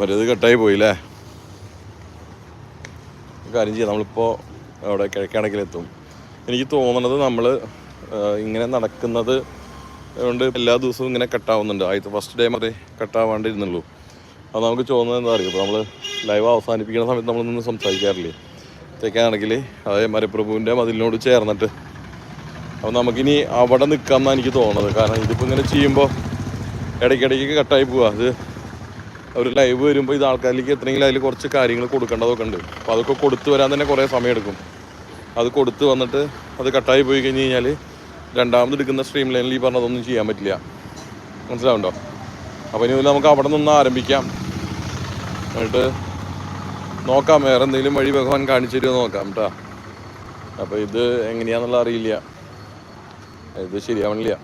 മറ്റേത് കട്ടായി പോയില്ലേ? കാര്യം ചെയ്യാം നമ്മളിപ്പോൾ അവിടെ കിഴക്കണക്കിലെത്തും എനിക്ക് തോന്നണത് നമ്മൾ ഇങ്ങനെ നടക്കുന്നത് അതുകൊണ്ട് എല്ലാ ദിവസവും ഇങ്ങനെ കട്ടാവുന്നുണ്ട്. ആദ്യത്തെ ഫസ്റ്റ് ഡേ മതി കട്ടാവാണ്ടിരുന്നുള്ളൂ അത് നമുക്ക് തോന്നുന്നത് എന്താ അറിയാം? നമ്മൾ ലൈവ് അവസാനിപ്പിക്കുന്ന സമയത്ത് നമ്മൾ നമ്മളൊന്നും സംസാരിക്കാറില്ലേ? തേക്കാണെങ്കിൽ അതായത് മരപ്രഭുവിന്റെ മതിലിനോട് ചേർന്നിട്ട്. അപ്പോൾ നമുക്കിനി അവിടെ നിൽക്കാമെന്നാണ് എനിക്ക് തോന്നുന്നത് കാരണം ഇതിപ്പോൾ ഇങ്ങനെ ചെയ്യുമ്പോൾ ഇടയ്ക്കിടയ്ക്ക് കട്ടായി പോവുക അത് ഒരു ലൈവ് വരുമ്പോൾ ഇത് ആൾക്കാരിലേക്ക് എത്രയെങ്കിലും അതിൽ കുറച്ച് കാര്യങ്ങൾ കൊടുക്കേണ്ടതൊക്കെ ഉണ്ട്. അപ്പോൾ അതൊക്കെ കൊടുത്തു വരാൻ തന്നെ കുറേ സമയമെടുക്കും. അത് കൊടുത്ത് വന്നിട്ട് അത് കട്ടായി പോയി കഴിഞ്ഞ് കഴിഞ്ഞാൽ രണ്ടാമത് എടുക്കുന്ന സ്ട്രീം ലൈനിൽ ഈ പറഞ്ഞതൊന്നും ചെയ്യാൻ പറ്റില്ല. മനസ്സിലാവുണ്ടോ അപ്പോൾ ഇനി നമുക്ക് അവിടെ നിന്ന് ആരംഭിക്കാം. എന്നിട്ട് നോക്കാം വേറെ എന്തെങ്കിലും വഴി ഭഗവാൻ കാണിച്ചു തരുമോ നോക്കാം കേട്ടോ അപ്പോൾ ഇത് എങ്ങനെയാണെന്നുള്ള അറിയില്ല. ഇത് ശരിയാവണില്ല.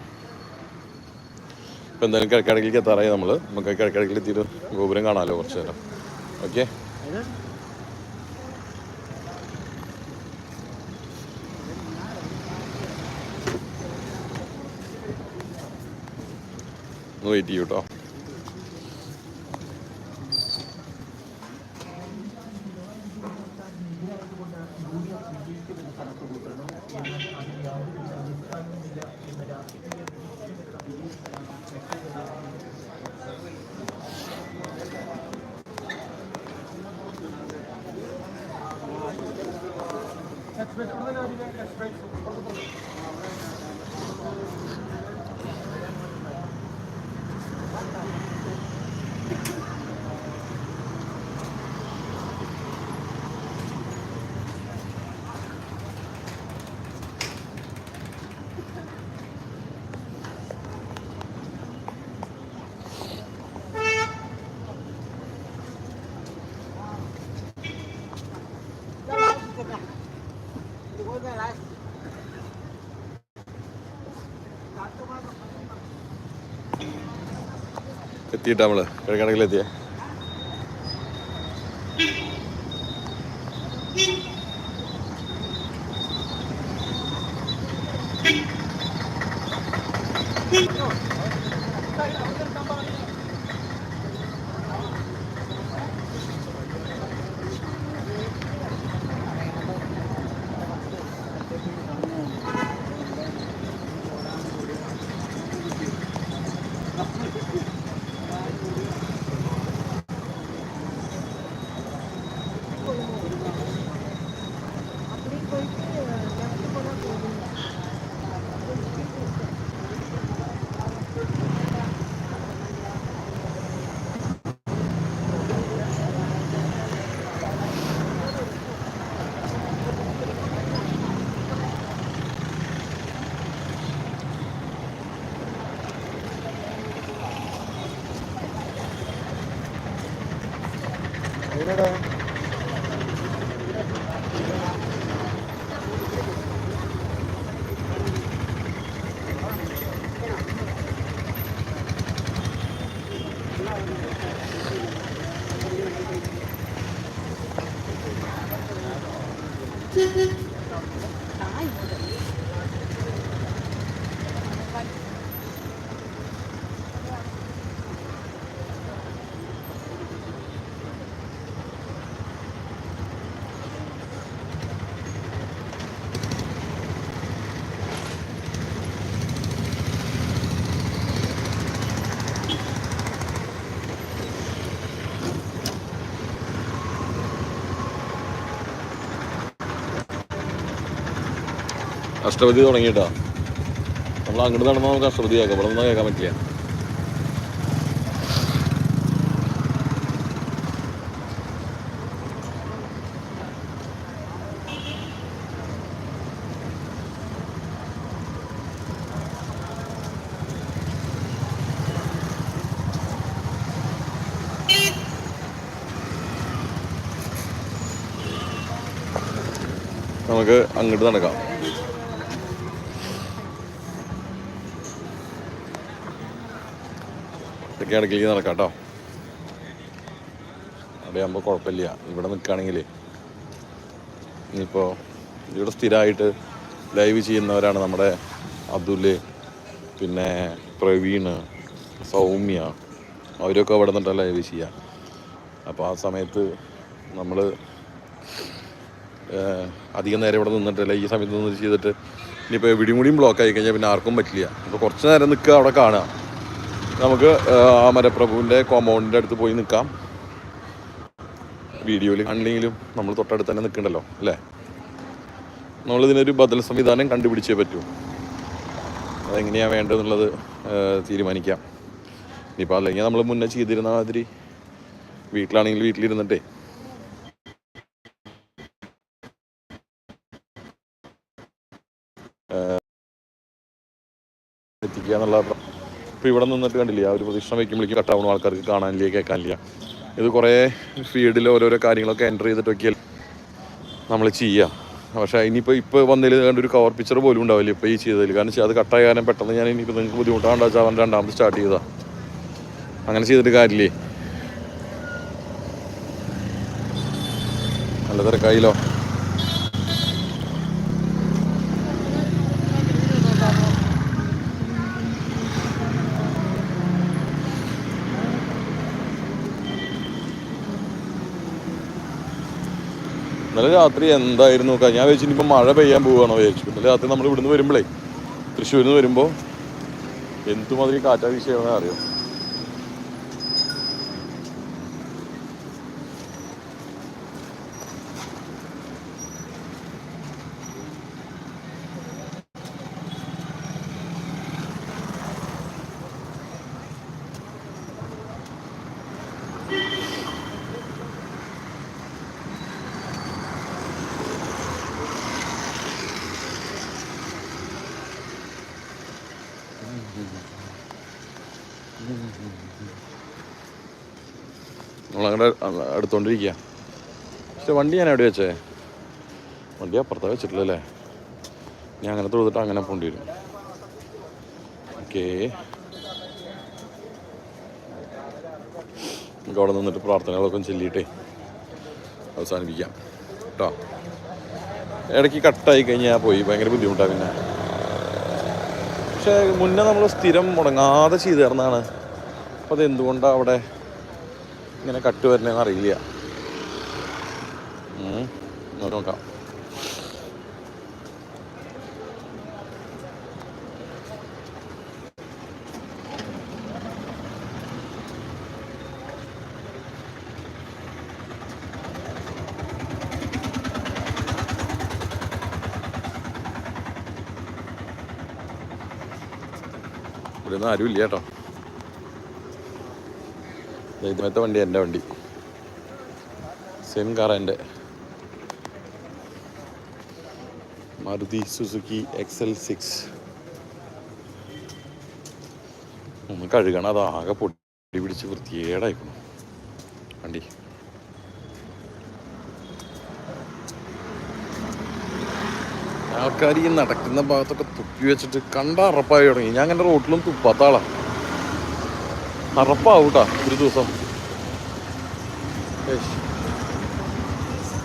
ഇപ്പം എന്തായാലും കിഴക്കിടക്കിലേക്ക് എത്താറായി നമ്മൾ നമുക്ക് കിഴക്കിടക്കിൽ എത്തിയിട്ട് ഗോപുരം കാണാമല്ലോ കുറച്ച് നേരം. ഓക്കെ? ഒന്ന് വെയിറ്റ് ചെയ്യൂ എത്തിയിട്ടാ നമ്മൾ കിഴക്കടക്കിലെത്തിയേ അഷ്ടപതി തുടങ്ങിയിട്ടാ? നമ്മൾ അങ്ങോട്ട് നടന്നാൽ നമുക്ക് അഷ്ടപതി കേൾക്കാം ഇവിടെ നിന്നാൽ കേൾക്കാൻ പറ്റില്ല. നമുക്ക് അങ്ങോട്ട് നടക്കാം. ഇതൊക്കെ ക്ലീൻ നടക്കാം കേട്ടോ അവിടെ ആകുമ്പോൾ കുഴപ്പമില്ല ഇവിടെ നിൽക്കുകയാണെങ്കിൽ ഇനിയിപ്പോൾ ഇവിടെ സ്ഥിരമായിട്ട് ലൈവ് ചെയ്യുന്നവരാണ് നമ്മുടെ അതുൽ പിന്നെ പ്രവീൺ സൗമ്യ. അവരൊക്കെ അവിടെ നിന്നിട്ടാണ് ലൈവ് ചെയ്യുക അപ്പോൾ ആ സമയത്ത് നമ്മൾ അധികം നേരം ഇവിടെ നിന്നിട്ടില്ല. ഈ സമയത്ത് നിന്ന് ചെയ്തിട്ട് ഇനിയിപ്പോൾ എവിടെയും കൂടിയും ബ്ലോക്ക് ആയി കഴിഞ്ഞാൽ പിന്നെ ആർക്കും പറ്റില്ല. അപ്പോൾ കുറച്ച് നേരം നിൽക്കുക അവിടെ കാണുക നമുക്ക് അമരപ്രഭുവിന്റെ കോമ്പൗണ്ടിന്റെ അടുത്ത് പോയി നിൽക്കാം. വീഡിയോയിൽ കണ്ടില്ലെങ്കിലും നമ്മൾ തൊട്ടടുത്ത് തന്നെ നിൽക്കണ്ടല്ലോ അല്ലേ? നമ്മളിതിനൊരു ബദൽ സംവിധാനം കണ്ടുപിടിച്ചേ പറ്റൂ. അതെങ്ങനെയാണ് വേണ്ടതെന്നുള്ളത് തീരുമാനിക്കാം. ഇനിയിപ്പോൾ അല്ലെങ്കിൽ നമ്മൾ മുന്നേ ചെയ്തിരുന്ന മാതിരി വീട്ടിലാണെങ്കിൽ വീട്ടിലിരുന്നിട്ടേ. എത്തിക്കുക എന്നുള്ള ഇപ്പോൾ ഇവിടെ നിന്നിട്ട് കണ്ടില്ലേ? ആ ഒരു പ്രദക്ഷിണം വയ്ക്കുമ്പോഴേക്കും കട്ടാവണ ആൾക്കാർക്ക് കാണാനില്ല കേൾക്കാനില്ല? ഇത് കുറേ ഫീൽഡിൽ ഓരോരോ കാര്യങ്ങളൊക്കെ എന്റർ ചെയ്തിട്ടൊക്കെ നമ്മൾ ചെയ്യുക പക്ഷേ ഇനിയിപ്പോൾ ഇപ്പോൾ വന്നതിൽ കണ്ട ഒരു കവർ പിക്ചർ പോലും ഉണ്ടാവില്ല ഇപ്പോൾ ഈ ചെയ്തതിൽ കാരണം അത് കട്ടായ കാരണം പെട്ടെന്ന് ഞാൻ ഇനിയിപ്പോൾ നിങ്ങൾക്ക് ബുദ്ധിമുട്ടാണ്ട് വെച്ചാൽ അവൻ രണ്ടാമത് സ്റ്റാർട്ട് ചെയ്താ അങ്ങനെ ചെയ്തിട്ട് കാര്യമില്ലേ? നല്ല തിരക്കായില്ലോ? ഇന്നലെ രാത്രി എന്തായിരുന്നു? നോക്കാം ഞാൻ വെച്ചിട്ട് ഇപ്പം മഴ പെയ്യാൻ പോവുകയാണോ വിചാരിച്ചു. ഇന്നലെ രാത്രി നമ്മൾ ഇവിടുന്ന് വരുമ്പോഴേ തൃശ്ശൂരിൽ നിന്ന് വരുമ്പോൾ എന്തുമാതിരി കാറ്റാ വീശിയാണെന്ന് അറിയാം? നമ്മളങ്ങനെ അടുത്തോണ്ടിരിക്കുക പക്ഷെ വണ്ടി ഞാൻ എവിടെ വെച്ചേ? വണ്ടി അപ്പുറത്താ വെച്ചിട്ടില്ലല്ലേ ഞാൻ അങ്ങനെ തൊഴുതിട്ട് അങ്ങനെ പോണ്ടി വരും. ഓക്കേ. നമുക്ക് അവിടെ നിന്നിട്ട് പ്രാർത്ഥനകളൊക്കെ ചൊല്ലിയിട്ടേ അവസാനിപ്പിക്കാം. കേട്ടോ? ഇടയ്ക്ക് കട്ടായി കഴിഞ്ഞാൽ പോയി. ഭയങ്കര ബുദ്ധിമുട്ടാണ് പിന്നെ. പക്ഷേ മുന്നേ നമ്മൾ സ്ഥിരം മുടങ്ങാതെ ചെയ്തു തരുന്നതാണ് അപ്പോൾ അത് എന്തുകൊണ്ടാണ് അവിടെ ഇങ്ങനെ കട്ട് വരണേന്ന് അറിയില്ല. നോക്കാം നോക്കാം ഇവിടെ ആരും ഇല്ല കേട്ടോ. ഇതുമത്തെ വണ്ടി എന്റെ വണ്ടി. സെയിം കാർ എന്റെ. Maruti Suzuki X L six. ഒന്ന് കഴുകണം അത് ആകെ പൊടി പിടിച്ച് വൃത്തിയേടായിക്കണം വണ്ടി. ആൾക്കാർ ഈ നടക്കുന്ന ഭാഗത്തൊക്കെ തുപ്പി വെച്ചിട്ട് കണ്ട അറപ്പായി തുടങ്ങി. ഞാൻ എന്റെ റോട്ടിലും തുപ്പാത്ത ആളാ. അറപ്പാവൂട്ടാ ഒരു ദിവസം.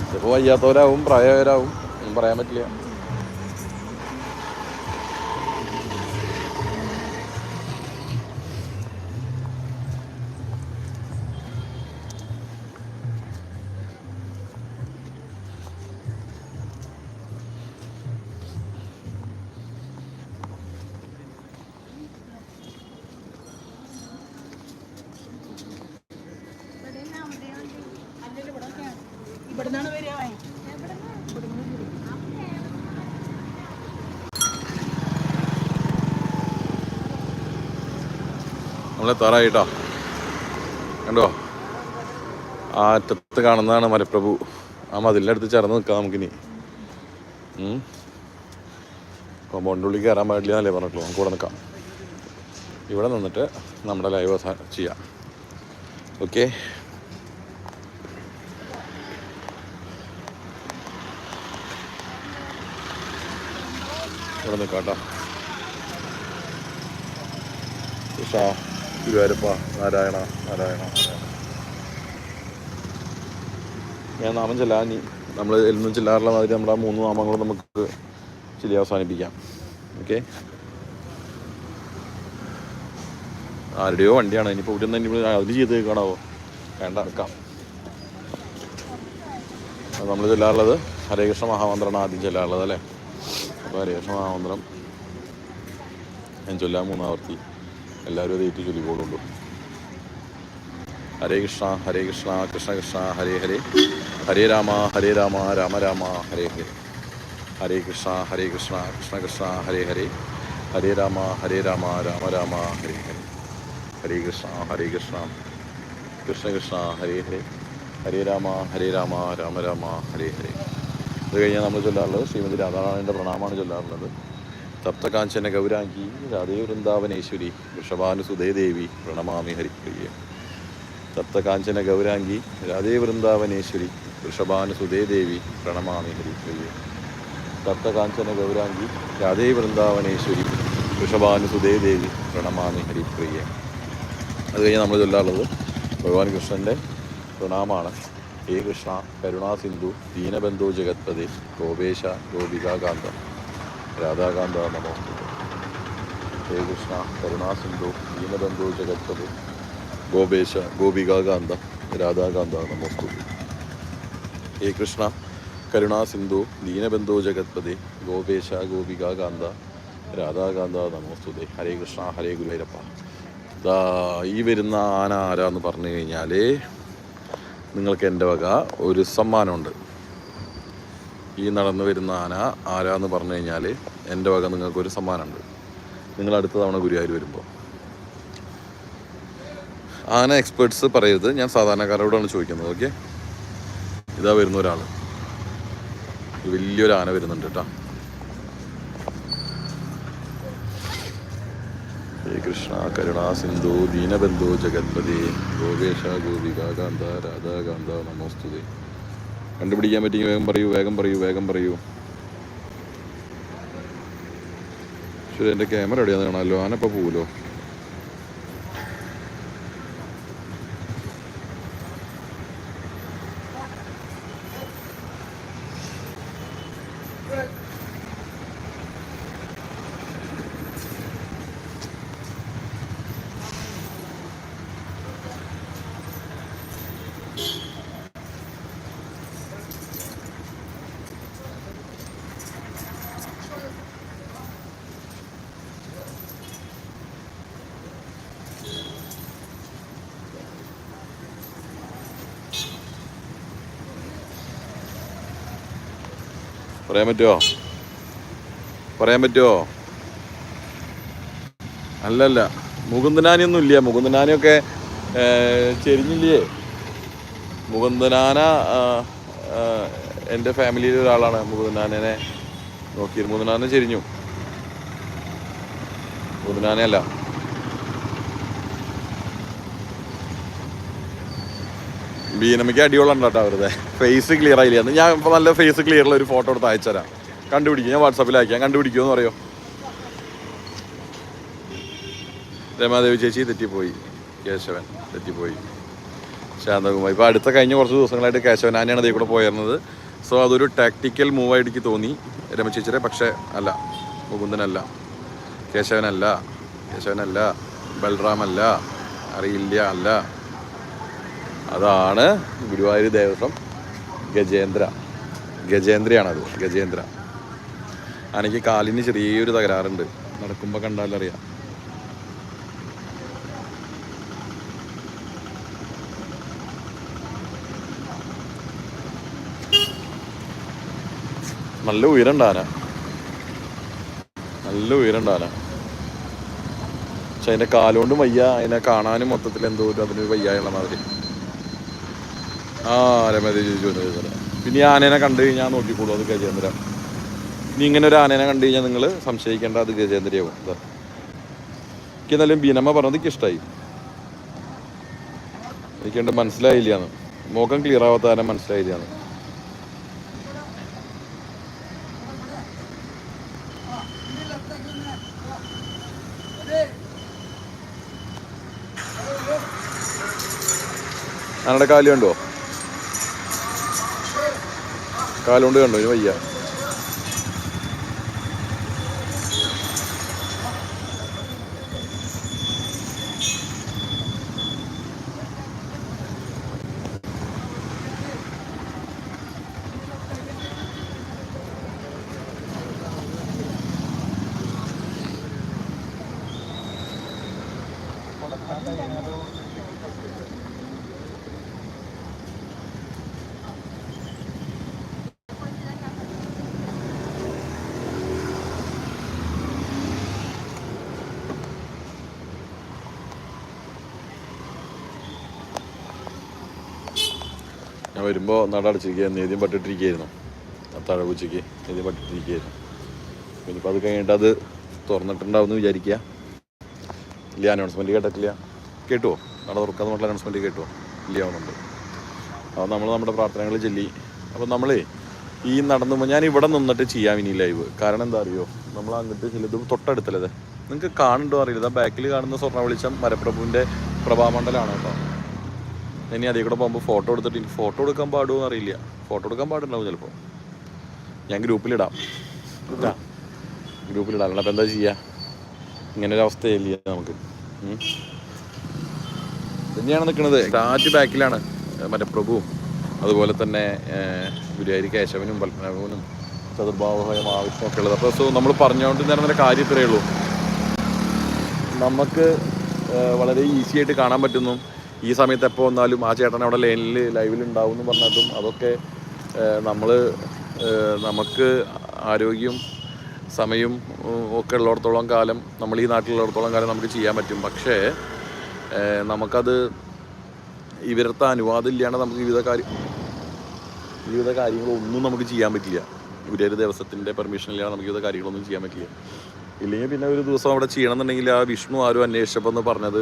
ചിലപ്പോൾ വയ്യാത്തവരാവും പ്രായവരാവും ഒന്നും പറയാൻ പറ്റില്ല. നമ്മളെത്താറായിട്ടോ കണ്ടോ? ആ അറ്റത്ത് കാണുന്നതാണ് മരപ്രഭു ആ മതിലിന്റെ അടുത്ത് ചേർന്ന് നിൽക്കാം നമുക്കിനി. കോമ്പൗണ്ടിന്റെ ഉള്ളിൽ കയറാൻ പാടില്ല എന്നല്ലേ പറഞ്ഞിട്ടുള്ളൂ. നമുക്ക് ഇവിടെ നിൽക്കാം. ഇവിടെ നിന്നിട്ട് നമ്മുടെ ലൈവ് ചെയ്യാം. ഓക്കെ ഇവിടെ നിൽക്കാം കേട്ടോ. ഉഷാ. ഗുരുവായൂരപ്പ നാരായണ നാരായണ ഞാൻ നാമം ചെല്ലാനി നമ്മൾ എന്നും ചെല്ലാറുള്ള മാതിരി നമ്മുടെ മൂന്ന് നാമങ്ങളും നമുക്ക് ചൊല്ലി അവസാനിപ്പിക്കാം. ഓക്കെ? ആരുടെയോ വണ്ടിയാണ്. ഇനിയിപ്പോൾ ഇവിടെ നിന്ന് ഇനി അതിൽ ചെയ്ത് കാണാവോ വേണ്ട എടുക്കാം നമ്മൾ ചെല്ലാറുള്ളത് ഹരേ കൃഷ്ണ മഹാമന്ത്രമാണ് ആദ്യം ചെല്ലാറുള്ളത് അല്ലേ? അപ്പോൾ ഹരേ കൃഷ്ണ മഹാമന്ത്രം ഞാൻ ചൊല്ലാം മൂന്നാവർത്തി. എല്ലാവരും അത് ഏറ്റു ചൊല്ലിക്കോളുള്ളൂ ഹരേ കൃഷ്ണ ഹരേ കൃഷ്ണ കൃഷ്ണ കൃഷ്ണ ഹരേ ഹരേ. ഹരേ രാമ ഹരേ രാമ രാമ രാമ ഹരേ ഹരേ. ഹരേ കൃഷ്ണ ഹരേ കൃഷ്ണ കൃഷ്ണ കൃഷ്ണ ഹരേ ഹരേ. ഹരേ രാമ ഹരേ രാമ രാമ രാമ ഹരേ ഹരേ. ഹരേ കൃഷ്ണ ഹരേ കൃഷ്ണ. കൃഷ്ണ കൃഷ്ണ ഹരേ ഹരേ. ഹരേ രാമ ഹരേ രാമ രാമ രാമ ഹരേ ഹരേ. അത് കഴിഞ്ഞാൽ നമ്മൾ ചൊല്ലാറുള്ളത് ശ്രീമതി രാധാറാണിന്റെ പ്രണാമമാണ് ചൊല്ലാറുള്ളത്. തപ്തകാഞ്ചന ഗൗരാംഗി രാധേ വൃന്ദാവനേശ്വരി വൃഷഭാനുസുതേ ദേവി പ്രണമാമി ഹരിപ്രിയ. തപ്തകാഞ്ചന ഗൗരാംഗി രാധേ വൃന്ദാവനേശ്വരി വൃഷഭാനുസുതേ ദേവി പ്രണമാമി ഹരിപ്രിയ. തപ്തകാഞ്ചന ഗൗരാംഗി രാധേ വൃന്ദാവനേശ്വരി വൃഷഭാനുസുതേ ദേവി പ്രണമാമി ഹരിപ്രിയ. അത് കഴിഞ്ഞ് നമ്മൾ ചൊല്ലാറുള്ളത് ഭഗവാൻ കൃഷ്ണന്റെ പ്രണാമാണ്. ഹേ കൃഷ്ണ കരുണാസിന്ധു ദീനബന്ധു ജഗത്പതി ഗോപേശ ഗോപികാകാന്ത. രാധാകാന്ത നമോസ്തു ഹേ കൃഷ്ണ കരുണാസിന്ധു ദീനബന്ധു ജഗത്പതി ഗോപേശ ഗോപികാകാന്ത രാധാകാന്ത നമോസ്തു ഹേ കൃഷ്ണ കരുണാസിന്ധു ദീനബന്ധു ജഗത്പതി ഗോപേശ ഗോപികാകാന്ത രാധാകാന്ത നമോസ്തുതേ ഹരേ കൃഷ്ണ ഹരേ ഗുരുവൈരപ്പ ഈ വരുന്ന ആന ആരാന്ന് പറഞ്ഞു കഴിഞ്ഞാൽ നിങ്ങൾക്ക് എന്റെ വക ഒരു സമ്മാനമുണ്ട്. ഈ നടന്നു വരുന്ന ആന ആരാന്ന് പറഞ്ഞു കഴിഞ്ഞാൽ എന്റെ വക നിങ്ങൾക്കൊരു സമ്മാനമുണ്ട്. നിങ്ങൾ അടുത്ത തവണ ഗുരുവായൂർ വരുമ്പോൾ. ആന എക്സ്പേർട്സ് പറയരുത്. ഞാൻ സാധാരണക്കാരോടാണ് ചോദിക്കുന്നത്. ഓക്കെ ഇതാ വരുന്ന ഒരാൾ വലിയൊരു ആന വരുന്നുണ്ട് കേട്ടോ. ഹേ കൃഷ്ണ കരുണാ സിന്ധു ദീനബന്ധു ജഗത്പതി ഗോപേശ ഗോപികാകാന്ത രാധാകാന്ത നമോസ്തുതേ. കണ്ടുപിടിക്കാൻ പറ്റി വേഗം പറയൂ വേഗം പറയൂ വേഗം പറയൂ. ശരി എന്റെ ക്യാമറ എവിടെയാണെന്ന് കാണാമല്ലോ. ആനപ്പോൾ പോവുമല്ലോ പറയാൻ പറ്റുമോ പറയാൻ പറ്റുമോ അല്ലല്ല മുകുന്ദനാനിയൊന്നും ഇല്ല. മുകുന്ദനാനിയൊക്കെ ചെരിഞ്ഞില്ലേ? മുകുന്ദനാന എന്റെ ഫാമിലിയിലെ ഒരാളാണ് മുകുന്ദനാനെ നോക്കി മുകുന്ദനാന ചെരിഞ്ഞു. മുകുന്ദനാനയല്ല. ബീനമ്മയ്ക്ക് അടിയോളം കേട്ടോ വെറുതെ. ഫേസ് ക്ലിയർ ആയില്ല? ഞാൻ ഇപ്പോൾ നല്ല ഫേസ് ക്ലിയർ ഉള്ള ഒരു ഫോട്ടോ എടുത്ത് അയച്ചുതരാം കണ്ടുപിടിക്കും. ഞാൻ വാട്സാപ്പിൽ അയക്കാം. കണ്ടുപിടിക്കുമെന്ന് പറയോ രമാദേവി ചേച്ചി തെറ്റിപ്പോയി. കേശവൻ തെറ്റിപ്പോയി. ശാന്തകുമാർ ഇപ്പോൾ അടുത്ത കഴിഞ്ഞ കുറച്ച് ദിവസങ്ങളായിട്ട് കേശവൻ ആനയാണ് അതേ കൂടെ പോയിരുന്നത്. സോ അതൊരു ടാക്ടിക്കൽ മൂവായിട്ട് എനിക്ക് തോന്നി. രമ ചേച്ചിയുടെ പക്ഷേ അല്ല. മുകുന്ദനല്ല. കേശവനല്ല. കേശവനല്ല. ബൽറാമല്ല. അറിയില്ല. അല്ല. അതാണ് ഗുരുവായൂർ ദേവസ്വം ഗജേന്ദ്ര. ഗജേന്ദ്രയാണത് ഗജേന്ദ്ര. ആനയ്ക്ക് കാലിന് ചെറിയൊരു തകരാറുണ്ട്. നടക്കുമ്പോൾ കണ്ടാലറിയാം നല്ല ഉയരണ്ടാന നല്ല ഉയരണ്ടാന പക്ഷെ അതിന്റെ കാലുകൊണ്ടും വയ്യ അതിനെ കാണാനും മൊത്തത്തിൽ എന്തോ ഒരു അതിന് വയ്യായുള്ള മാതിരി. ആ രമേശ് ചോദിച്ചു സാറേ. പിന്നെ ഈ ആനേനെ കണ്ടു കഴിഞ്ഞാൽ നോക്കിക്കോളൂ അത് ഗജേന്ദ്ര ഇനി ഇങ്ങനെ ഒരു ആനേനെ കണ്ടു കഴിഞ്ഞാൽ നിങ്ങൾ സംശയിക്കേണ്ട അത് ഗജേന്ദ്രയാവും. സാർ എനിക്ക് എന്നാലും ബീനമ്മ പറഞ്ഞത് എനിക്ക് ഇഷ്ടമായി എനിക്ക് കണ്ട് മനസ്സിലായില്ലാന്ന്. മുഖം ക്ലിയർ ആവാത്ത ആന മനസ്സിലായില്ലാന്ന്. ആനയുടെ കാലിയുണ്ടോ കാലുകൊണ്ട് കണ്ടു ഇനി വയ്യ Thank you. ഞാൻ വരുമ്പോൾ നട അടച്ചിരിക്കുകയായിരുന്നു നേദ്യം പട്ടിട്ടിരിക്കുകയായിരുന്നു അത്താഴ ഉച്ചയ്ക്ക് നേദ്യം പട്ടിട്ടിരിക്കുകയായിരുന്നു. ഇനിയിപ്പോൾ അത് കഴിഞ്ഞിട്ട് അത് തുറന്നിട്ടുണ്ടാവുമെന്ന് വിചാരിക്കുക. ഇല്ല അനൗൺസ്മെന്റ് കേട്ടിട്ടില്ല. കേട്ടുവോ? നട തുറക്കാന്ന് പറഞ്ഞ അനൗൺസ്മെന്റ് കേട്ടുവോ? ഇല്ല ആവുന്നുണ്ട്. അപ്പോൾ നമ്മൾ നമ്മുടെ പ്രാർത്ഥനകൾ ചൊല്ലി. അപ്പോൾ നമ്മളേ ഈ നടന്നു ഞാൻ ഇവിടെ നിന്നിട്ട് ചെയ്യാം ഇനി ലൈവ് കാരണം എന്താ അറിയോ? നമ്മൾ അങ്ങോട്ട് ചിലത് തൊട്ടടുത്തല്ലേ നിങ്ങൾക്ക് കാണുന്നുണ്ടോ അറിയില്ല. ബാക്കിൽ കാണുന്ന സ്വർണ വെളിച്ചം മരപ്രഭുവിന്റെ പ്രഭാമണ്ഡലമാണ് കേട്ടോ. ഇനി അതിൽ കൂടെ പോകുമ്പോൾ ഫോട്ടോ എടുത്തിട്ട് എനിക്ക് ഫോട്ടോ എടുക്കാൻ പാടുമോ അറിയില്ല. ഫോട്ടോ എടുക്കാൻ പാടുണ്ടാവും ചിലപ്പോൾ ഞാൻ ഗ്രൂപ്പിലിടാം ഗ്രൂപ്പിലിടാം അപ്പോൾ എന്താ ചെയ്യുക ഇങ്ങനെ ഒരു അവസ്ഥയില്ല നമുക്ക്. തന്നെയാണ് നിൽക്കുന്നത് രാജ് ബാക്കിലാണ്. മറ്റേ പ്രഭുവും. അതുപോലെ തന്നെ ഗുരുവായൂർ കേശവനും പത്മനാഭവനും ചതുർഭാവഹയം ആവശ്യം ഒക്കെ ഉള്ളത്. അപ്പോൾ സോ നമ്മൾ പറഞ്ഞുകൊണ്ട് തന്നെ കാര്യം ഇത്രയേ ഉള്ളൂ. നമുക്ക് വളരെ ഈസി ആയിട്ട് കാണാൻ പറ്റുന്നു. ഈ സമയത്ത് എപ്പോൾ വന്നാലും ആ ചേട്ടൻ അവിടെ ലൈനിൽ ലൈവിൽ ഉണ്ടാവും എന്ന് പറഞ്ഞതും അതൊക്കെ നമ്മൾ നമുക്ക് ആരോഗ്യം സമയം ഒക്കെ ഉള്ളിടത്തോളം കാലം നമ്മൾ ഈ നാട്ടിലുള്ളിടത്തോളം കാലം നമുക്ക് ചെയ്യാൻ പറ്റും. പക്ഷേ നമുക്കത് ഇവരത്തെ അനുവാദം ഇല്ലാണ്ട് നമുക്ക് വിവിധ കാര്യം വിവിധ കാര്യങ്ങളൊന്നും നമുക്ക് ചെയ്യാൻ പറ്റില്ല. ഇവരൊരു ദിവസത്തിന്റെ പെർമിഷൻ ഇല്ലാണ്ട് നമുക്ക് വിവിധ കാര്യങ്ങളൊന്നും ചെയ്യാൻ പറ്റില്ല. ഇല്ലെങ്കിൽ പിന്നെ ഒരു ദിവസം അവിടെ ചെയ്യണമെന്നുണ്ടെങ്കിൽ ആ വിഷ്ണു ആരും അന്വേഷിച്ചപ്പോൾ എന്ന് പറഞ്ഞത്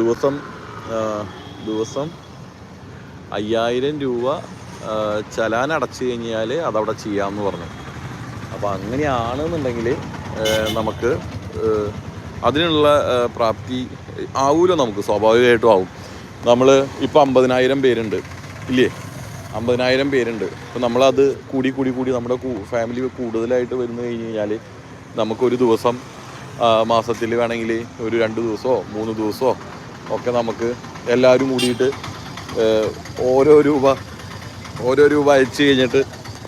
ദിവസം ദിവസം അയ്യായിരം രൂപ ചലാൻ അടച്ചു കഴിഞ്ഞാൽ അതവിടെ ചെയ്യാമെന്ന് പറഞ്ഞു. അപ്പോൾ അങ്ങനെയാണെന്നുണ്ടെങ്കിൽ നമുക്ക് അതിനുള്ള പ്രാപ്തി ആവൂലോ നമുക്ക് സ്വാഭാവികമായിട്ടും ആവും. നമ്മൾ ഇപ്പോൾ അമ്പതിനായിരം പേരുണ്ട് ഇല്ലേ? അമ്പതിനായിരം പേരുണ്ട്. അപ്പോൾ നമ്മളത് കൂടി കൂടി കൂടി നമ്മുടെ ഫാമിലി കൂടുതലായിട്ട് വരുന്നു കഴിഞ്ഞ് കഴിഞ്ഞാൽ നമുക്കൊരു ദിവസം മാസത്തിൽ വേണമെങ്കിൽ ഒരു രണ്ട് ദിവസമോ മൂന്ന് ദിവസമോ ഒക്കെ നമുക്ക് എല്ലാവരും കൂടിയിട്ട് ഓരോ രൂപ ഓരോ രൂപ അയച്ചു കഴിഞ്ഞിട്ട്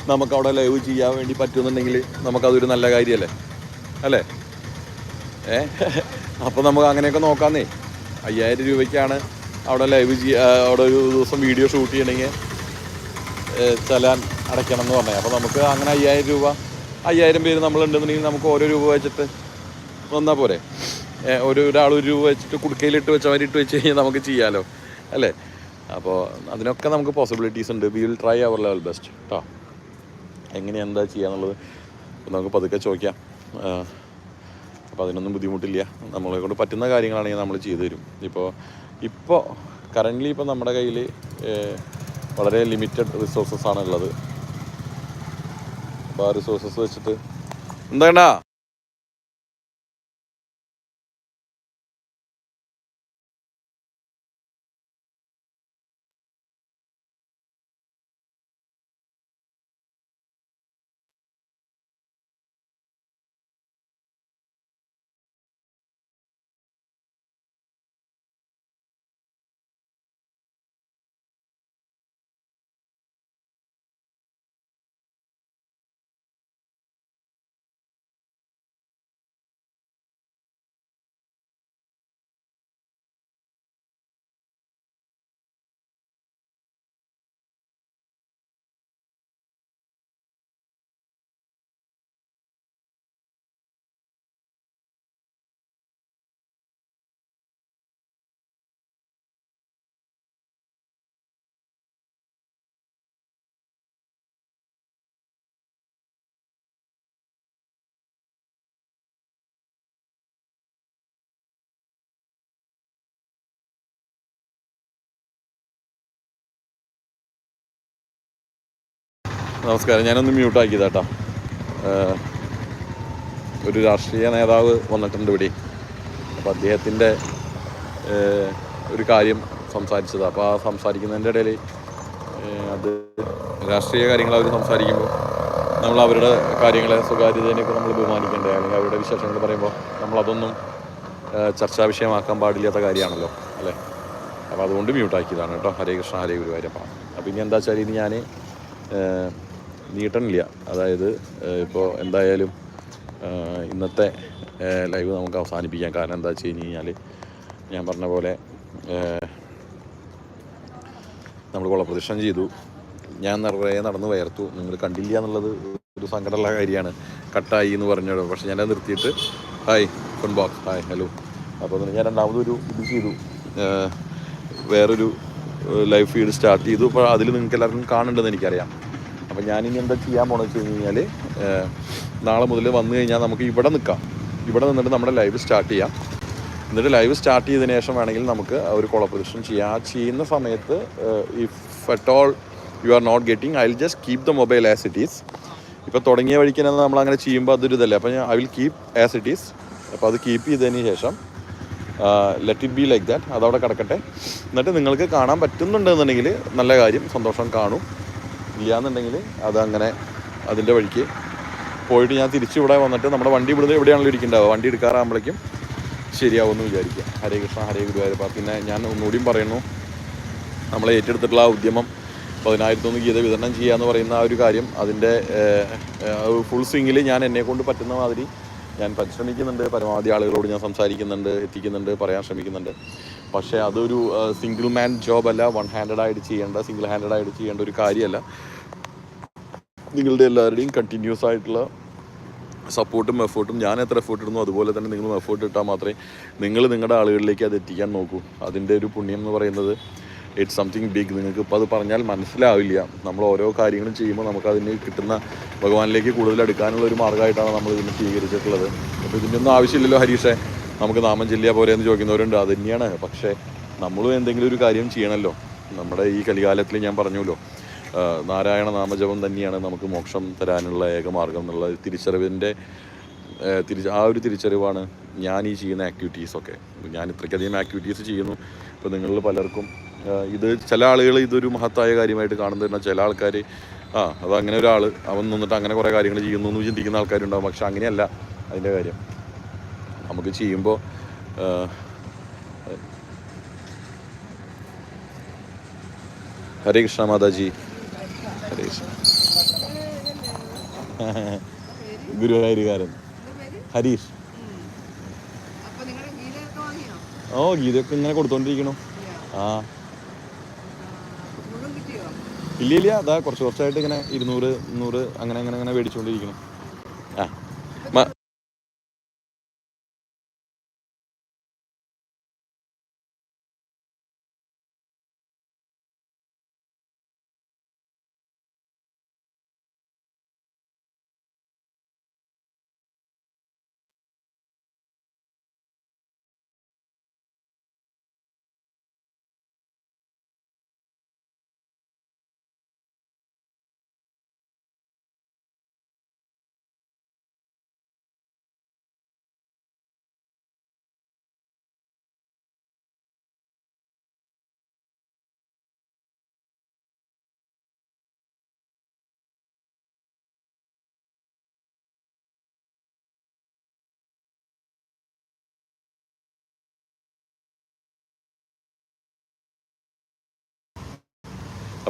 നമുക്ക് അവിടെ ലൈവ് ചെയ്യാൻ വേണ്ടി പറ്റുമെന്നുണ്ടെങ്കിൽ നമുക്കതൊരു നല്ല കാര്യമല്ലേ അല്ലേ? ഏ? അപ്പോൾ നമുക്ക് അങ്ങനെയൊക്കെ നോക്കാമെന്നേ അയ്യായിരം രൂപയ്ക്കാണ് അവിടെ ലൈവ് ചെയ്യാ അവിടെ ഒരു ദിവസം വീഡിയോ ഷൂട്ട് ചെയ്യണമെങ്കിൽ ചലാൻ അടയ്ക്കണം എന്ന് പറഞ്ഞത് അപ്പോൾ നമുക്ക് അങ്ങനെ അയ്യായിരം രൂപ അയ്യായിരം പേര് നമ്മളുണ്ടെന്നുണ്ടെങ്കിൽ നമുക്ക് ഓരോ രൂപ വെച്ചിട്ട് വന്നാൽ പോരെ. ഒരു ഒരാൾ ഒരു രൂപ വെച്ചിട്ട് കുടുക്കയിലിട്ട് വെച്ച് അവരിട്ട് വെച്ച് കഴിഞ്ഞാൽ നമുക്ക് ചെയ്യാമല്ലോ അല്ലേ? അപ്പോൾ അതിനൊക്കെ നമുക്ക് പോസിബിലിറ്റീസ് ഉണ്ട്. We will try our level best കേട്ടോ എങ്ങനെയാണ് എന്താ ചെയ്യാന്നുള്ളത് നമുക്ക് പതുക്കെ ചോദിക്കാം. അപ്പോൾ അതിനൊന്നും ബുദ്ധിമുട്ടില്ല. നമ്മളെ കൊണ്ട് പറ്റുന്ന കാര്യങ്ങളാണെങ്കിൽ നമ്മൾ ചെയ്തു തരും. ഇപ്പോൾ ഇപ്പോൾ കറന്റ്ലി ഇപ്പോൾ നമ്മുടെ കയ്യിൽ വളരെ ലിമിറ്റഡ് റിസോഴ്സസ് ആണ് ഉള്ളത് അപ്പോൾ ആ റിസോഴ്സസ് വെച്ചിട്ട് എന്താ നമസ്കാരം. ഞാനൊന്ന് മ്യൂട്ടാക്കിയതാ കേട്ടോ ഏഹ് ഒരു രാഷ്ട്രീയ നേതാവ് വന്നിട്ടുണ്ട് ഇവിടെ. അപ്പോൾ അദ്ദേഹത്തിന്റെ ഒരു കാര്യം സംസാരിച്ചത്. അപ്പോൾ ആ സംസാരിക്കുന്നതിന്റെ ഇടയിൽ അത് രാഷ്ട്രീയ കാര്യങ്ങൾ അവർ സംസാരിക്കുമ്പോൾ നമ്മൾ അവരുടെ കാര്യങ്ങളെ സ്വകാര്യതേനെയൊക്കെ നമ്മൾ ബഹുമാനിക്കേണ്ടത് അല്ലെങ്കിൽ അവരുടെ വിശേഷങ്ങൾ പറയുമ്പോൾ നമ്മളതൊന്നും ചർച്ചാ വിഷയമാക്കാൻ പാടില്ലാത്ത കാര്യമാണല്ലോ അല്ലേ? അപ്പോൾ അതുകൊണ്ട് മ്യൂട്ടാക്കിയതാണ് കേട്ടോ ഹരേ കൃഷ്ണ ഹരേ ഗുരുവായൂരപ്പ. അപ്പോൾ ഇനി എന്താ വെച്ചാൽ ഇനി ഞാൻ നീട്ടണില്ല. അതായത് ഇപ്പോൾ എന്തായാലും ഇന്നത്തെ ലൈവ് നമുക്ക് അവസാനിപ്പിക്കാം. കാരണം എന്താ വെച്ച് കഴിഞ്ഞ് കഴിഞ്ഞാൽ ഞാൻ പറഞ്ഞ പോലെ നമ്മൾ കുളപ്രദക്ഷിണം ചെയ്തു. ഞാൻ നിറയെ നടന്ന് വയർത്തു. നിങ്ങൾ കണ്ടില്ല എന്നുള്ളത് ഒരു സങ്കടമുള്ള കാര്യമാണ്. കട്ടായി എന്ന് പറഞ്ഞോളൂ പക്ഷെ ഞാനത് നിർത്തിയിട്ട് hi fun box hi hello. അപ്പോൾ ഞാൻ രണ്ടാമതൊരു ഇത് ചെയ്തു. വേറൊരു ലൈവ് ഫീഡ് സ്റ്റാർട്ട് ചെയ്തു. അപ്പോൾ അതിൽ നിങ്ങൾക്ക് എല്ലാവർക്കും കാണുന്നുണ്ടെന്ന് എനിക്കറിയാം. അപ്പോൾ ഞാനിനി എന്താ ചെയ്യാൻ പോണെന്ന് വെച്ച് കഴിഞ്ഞ് കഴിഞ്ഞാൽ നാളെ മുതൽ വന്നു കഴിഞ്ഞാൽ നമുക്ക് ഇവിടെ നിൽക്കാം ഇവിടെ നിന്നിട്ട് നമ്മുടെ ലൈവ് സ്റ്റാർട്ട് ചെയ്യാം. എന്നിട്ട് ലൈവ് സ്റ്റാർട്ട് ചെയ്തതിന് ശേഷം വേണമെങ്കിൽ നമുക്ക് ഒരു കൊളപ്രദക്ഷൻ ചെയ്യാം. ആ ചെയ്യുന്ന സമയത്ത് if at all you are not getting I will just keep the mobile as it is ഇപ്പോൾ തുടങ്ങിയ വഴിക്ക് തന്നെ നമ്മൾ അങ്ങനെ ചെയ്യുമ്പോൾ അതൊരു ഇതല്ലേ. അപ്പോൾ ഞാൻ I will keep as it is അപ്പോൾ അത് കീപ്പ് ചെയ്തതിന് ശേഷം let it be like that അതവിടെ കിടക്കട്ടെ. എന്നിട്ട് നിങ്ങൾക്ക് കാണാൻ പറ്റുന്നുണ്ടെന്നുണ്ടെങ്കിൽ നല്ല കാര്യം സന്തോഷം കാണും. ഇല്ലാന്നുണ്ടെങ്കിൽ അതങ്ങനെ അതിന്റെ വഴിക്ക് പോയിട്ട് ഞാൻ തിരിച്ചു ഇവിടെ വന്നിട്ട് നമ്മുടെ വണ്ടി ഇവിടുന്ന് എവിടെയാണല്ലോ ഇരിക്കേണ്ടത് വണ്ടി എടുക്കാറാകുമ്പോഴേക്കും ശരിയാവുമെന്ന് വിചാരിക്കുക. ഹരേ കൃഷ്ണ ഹരേ ഗുരുവായൂരപ്പ. പിന്നെ ഞാൻ ഒന്നുകൂടിയും പറയുന്നു നമ്മൾ ഏറ്റെടുത്തിട്ടുള്ള ആ ഉദ്യമം പതിനായിരത്തൊന്ന് ഗീത വിതരണം ചെയ്യുക എന്ന് പറയുന്ന ആ ഒരു കാര്യം അതിന്റെ ഫുൾ സ്വിങ്ങിൽ ഞാൻ എന്നെ കൊണ്ട് പറ്റുന്ന മാതിരി ഞാൻ പരിശ്രമിക്കുന്നുണ്ട്. പരമാവധി ആളുകളോട് ഞാൻ സംസാരിക്കുന്നുണ്ട് എത്തിക്കുന്നുണ്ട് പറയാൻ ശ്രമിക്കുന്നുണ്ട്. പക്ഷേ അതൊരു സിംഗിൾ മാൻ ജോബ് അല്ല. വൺ ഹാൻഡഡ് ആയിട്ട് ചെയ്യേണ്ട സിംഗിൾ ഹാൻഡഡ് ആയിട്ട് ചെയ്യേണ്ട ഒരു കാര്യമല്ല. നിങ്ങളുടെ എല്ലാവരുടെയും കണ്ടിന്യൂസ് ആയിട്ടുള്ള സപ്പോർട്ടും എഫേർട്ടും ഞാൻ എത്ര എഫേർട്ട് ഇടുന്നു അതുപോലെ തന്നെ നിങ്ങളും എഫേർട്ട് ഇട്ടാൽ മാത്രമേ നിങ്ങൾ നിങ്ങളുടെ ആളുകളിലേക്ക് അത് എത്തിക്കാൻ നോക്കൂ. അതിന്റെ ഒരു പുണ്യം എന്ന് പറയുന്നത് ഇറ്റ്സ് സംതിങ് ബിഗ് നിങ്ങൾക്ക് ഇപ്പോൾ അത് പറഞ്ഞാൽ മനസ്സിലാവില്ല. നമ്മൾ ഓരോ കാര്യങ്ങളും ചെയ്യുമ്പോൾ നമുക്ക് അതിന് കിട്ടുന്ന ഭഗവാനിലേക്ക് കൂടുതൽ എടുക്കാനുള്ള ഒരു മാർഗമായിട്ടാണ് നമ്മൾ ഇതിനെ സ്വീകരിച്ചിട്ടുള്ളത്. അപ്പോൾ ഇതിന്റെ ഒന്നും ആവശ്യമില്ലല്ലോ ഹരീഷേ. നമുക്ക് നാമം ചെല്ലിയാൽ പോരെ എന്ന് ചോദിക്കുന്നവരുണ്ട്. അത് തന്നെയാണ്. പക്ഷേ നമ്മളും എന്തെങ്കിലും ഒരു കാര്യം ചെയ്യണമല്ലോ നമ്മുടെ ഈ കലികാലത്തിൽ ഞാൻ പറഞ്ഞല്ലോ നാരായണ നാമജപം തന്നെയാണ് നമുക്ക് മോക്ഷം തരാനുള്ള ഏക മാർഗം എന്നുള്ള തിരിച്ചറിവിന്റെ തിരിച്ച് ആ ഒരു തിരിച്ചറിവാണ് ഞാൻ ഈ ചെയ്യുന്ന ആക്ടിവിറ്റീസൊക്കെ ഞാൻ ഇത്രയ്ക്കധികം ആക്ടിവിറ്റീസ് ചെയ്യുന്നു. ഇപ്പോൾ നിങ്ങളിൽ പലർക്കും ഇത് ചില ആളുകൾ ഇതൊരു മഹത്തായ കാര്യമായിട്ട് കാണുന്നതിനാൽ ചില ആൾക്കാർ ആ അതങ്ങനെ ഒരാൾ അവൻ നിന്നിട്ട് അങ്ങനെ കുറേ കാര്യങ്ങൾ ചെയ്യുന്നു എന്ന് ചിന്തിക്കുന്ന ആൾക്കാരുണ്ടാവും. പക്ഷെ അങ്ങനെയല്ല അതിന്റെ കാര്യം. നമുക്ക് ചെയ്യുമ്പോൾ ഹരേ കൃഷ്ണ മാതാജി. ഹരേ കൃഷ്ണ. ഗുരുവായൂരുകാരൻ. ഹരീഷ്. ഓ ഗീതയൊക്കെ ഇങ്ങനെ കൊടുത്തോണ്ടിരിക്കണു ആ. ഇല്ല ഇല്ല അതാ കുറച്ച് കുറച്ചായിട്ട് ഇങ്ങനെ ഇരുന്നൂറ് നൂറ് അങ്ങനെ അങ്ങനെ അങ്ങനെ മേടിച്ചുകൊണ്ടിരിക്കണം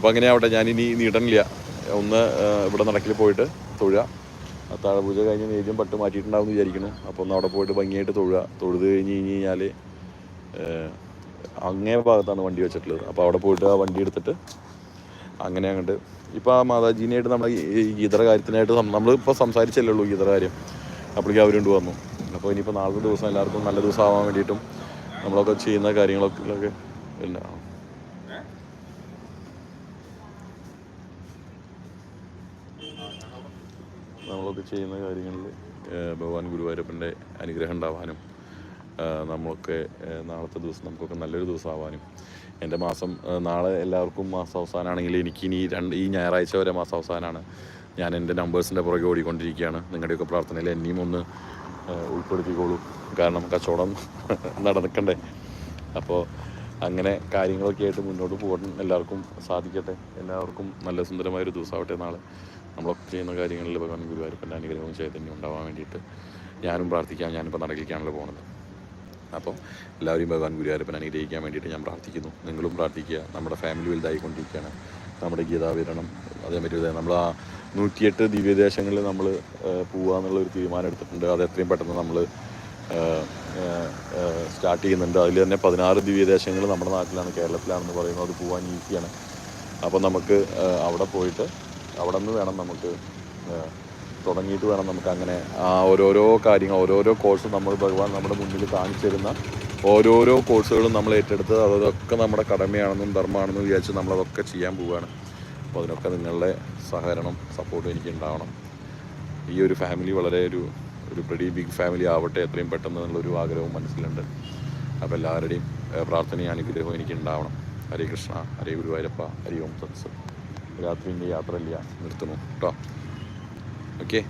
അപ്പോൾ അങ്ങനെ ആവട്ടെ ഞാനിനി നീടണില്ല ഒന്ന് ഇവിടെ നടക്കിൽ പോയിട്ട് തൊഴുക. താഴപൂജ കഴിഞ്ഞ് നേദ്യം പട്ട് മാറ്റിയിട്ടുണ്ടാവും വിചാരിക്കുന്നു. അപ്പോൾ ഒന്ന് അവിടെ പോയിട്ട് ഭംഗിയായിട്ട് തൊഴുക. തൊഴുത് കഴിഞ്ഞ് കഴിഞ്ഞ് കഴിഞ്ഞാൽ അങ്ങേ ഭാഗത്താണ് വണ്ടി വെച്ചിട്ടുള്ളത്. അപ്പോൾ അവിടെ പോയിട്ട് ആ വണ്ടി എടുത്തിട്ട് അങ്ങനെ അങ്ങോട്ട്. ഇപ്പോൾ ആ മാതാജീനായിട്ട് നമ്മൾ ഈ ഗീതറ കാര്യത്തിനായിട്ട് നമ്മൾ ഇപ്പോൾ സംസാരിച്ചല്ലേ ഉള്ളൂ ഗീതറ കാര്യം. അപ്പോഴേക്കും അവരുണ്ട് വന്നു. അപ്പോൾ ഇനിയിപ്പോൾ നാളത്തെ ദിവസം എല്ലാവർക്കും നല്ല ദിവസം ആവാൻ വേണ്ടിയിട്ടും നമ്മളൊക്കെ ചെയ്യുന്ന കാര്യങ്ങളൊക്കെ ഒക്കെ നമ്മളൊക്കെ ചെയ്യുന്ന കാര്യങ്ങളിൽ ഭഗവാൻ ഗുരുവായൂരപ്പന്റെ അനുഗ്രഹം ഉണ്ടാവാനും നമ്മളൊക്കെ നാളത്തെ ദിവസം നമുക്കൊക്കെ നല്ലൊരു ദിവസമാവാനും. എന്റെ മാസം നാളെ എല്ലാവർക്കും മാസം അവസാനമാണെങ്കിൽ എനിക്ക് ഇനി രണ്ട് ഈ ഞായറാഴ്ച വരെ മാസം അവസാനമാണ് ഞാൻ എന്റെ നമ്പേഴ്സിന്റെ പുറകെ ഓടിക്കൊണ്ടിരിക്കുകയാണ്. നിങ്ങളുടെയൊക്കെ പ്രാർത്ഥനയിൽ എന്നെയും ഒന്ന് ഉൾപ്പെടുത്തിക്കോളൂ. കാരണം കച്ചവടം നടക്കണ്ടേ അപ്പോൾ അങ്ങനെ കാര്യങ്ങളൊക്കെ ആയിട്ട് മുന്നോട്ട് പോകാൻ എല്ലാവർക്കും സാധിക്കട്ടെ. എല്ലാവർക്കും നല്ല സുന്ദരമായൊരു ദിവസമാവട്ടെ നാളെ. നമ്മളൊക്കെ ചെയ്യുന്ന കാര്യങ്ങളിൽ ഭഗവാൻ ഗുരുവായൂരപ്പന്റെ അനുഗ്രഹവും ചൈതന്യം ഉണ്ടാവാൻ വേണ്ടിയിട്ട് ഞാനും പ്രാർത്ഥിക്കാം ഞാനിപ്പോൾ നടക്കിക്കാണല്ലോ പോകുന്നത് അപ്പോൾ എല്ലാവരെയും ഭഗവാൻ ഗുരുവായൂരപ്പൻ അനുഗ്രഹിക്കാൻ വേണ്ടിയിട്ട് ഞാൻ പ്രാർത്ഥിക്കുന്നു. നിങ്ങളും പ്രാർത്ഥിക്കുക. നമ്മുടെ ഫാമിലി വലുതായിക്കൊണ്ടിരിക്കുകയാണ് നമ്മുടെ ഗീതാവിതരണം അതേമാതിരി നമ്മൾ ആ നൂറ്റിയെട്ട് ദിവ്യദേശങ്ങളിൽ നമ്മൾ പോവാന്നുള്ള ഒരു തീരുമാനം എടുത്തിട്ടുണ്ട്. അത് എത്രയും പെട്ടെന്ന് നമ്മൾ സ്റ്റാർട്ട് ചെയ്യുന്നുണ്ട്. അതിൽ തന്നെ പതിനാറ് ദിവ്യദേശങ്ങൾ നമ്മുടെ നാട്ടിലാണ് കേരളത്തിലാണെന്ന് പറയുന്നത് അത് പോകാൻ ഈസിയാണ് അപ്പോൾ നമുക്ക് അവിടെ പോയിട്ട് അവിടെ നിന്ന് വേണം നമുക്ക് തുടങ്ങിയിട്ട് വേണം നമുക്ക് അങ്ങനെ ആ ഓരോരോ കാര്യങ്ങൾ ഓരോരോ കോഴ്സ് നമ്മൾ ഭഗവാൻ നമ്മുടെ മുന്നിൽ കാണിച്ചു തരുന്ന ഓരോരോ കോഴ്സുകളും നമ്മൾ ഏറ്റെടുത്ത് അതൊക്കെ നമ്മുടെ കടമയാണെന്നും ധർമ്മമാണെന്നും വിചാരിച്ച് നമ്മളതൊക്കെ ചെയ്യാൻ പോവുകയാണ്. അപ്പോൾ അതിനൊക്കെ നിങ്ങളുടെ സഹകരണം സപ്പോർട്ടും എനിക്ക് ഉണ്ടാവണം. ഈ ഒരു ഫാമിലി വളരെ ഒരു ഒരു പ്രതി ബിഗ് ഫാമിലി ആവട്ടെ എത്രയും പെട്ടെന്ന് എന്നുള്ളൊരു ആഗ്രഹവും മനസ്സിലുണ്ട്. അപ്പോൾ എല്ലാവരുടെയും പ്രാർത്ഥനയും അനുഗ്രഹവും എനിക്ക് ഉണ്ടാവണം. ഹരേ കൃഷ്ണ ഹരേ ഗുരുവായൂരപ്പ ഹരി ഓം സത്സ് രാത്രി ഇനി യാത്രയില്ല നിർത്തുന്നു കേട്ടോ. ഓക്കെ.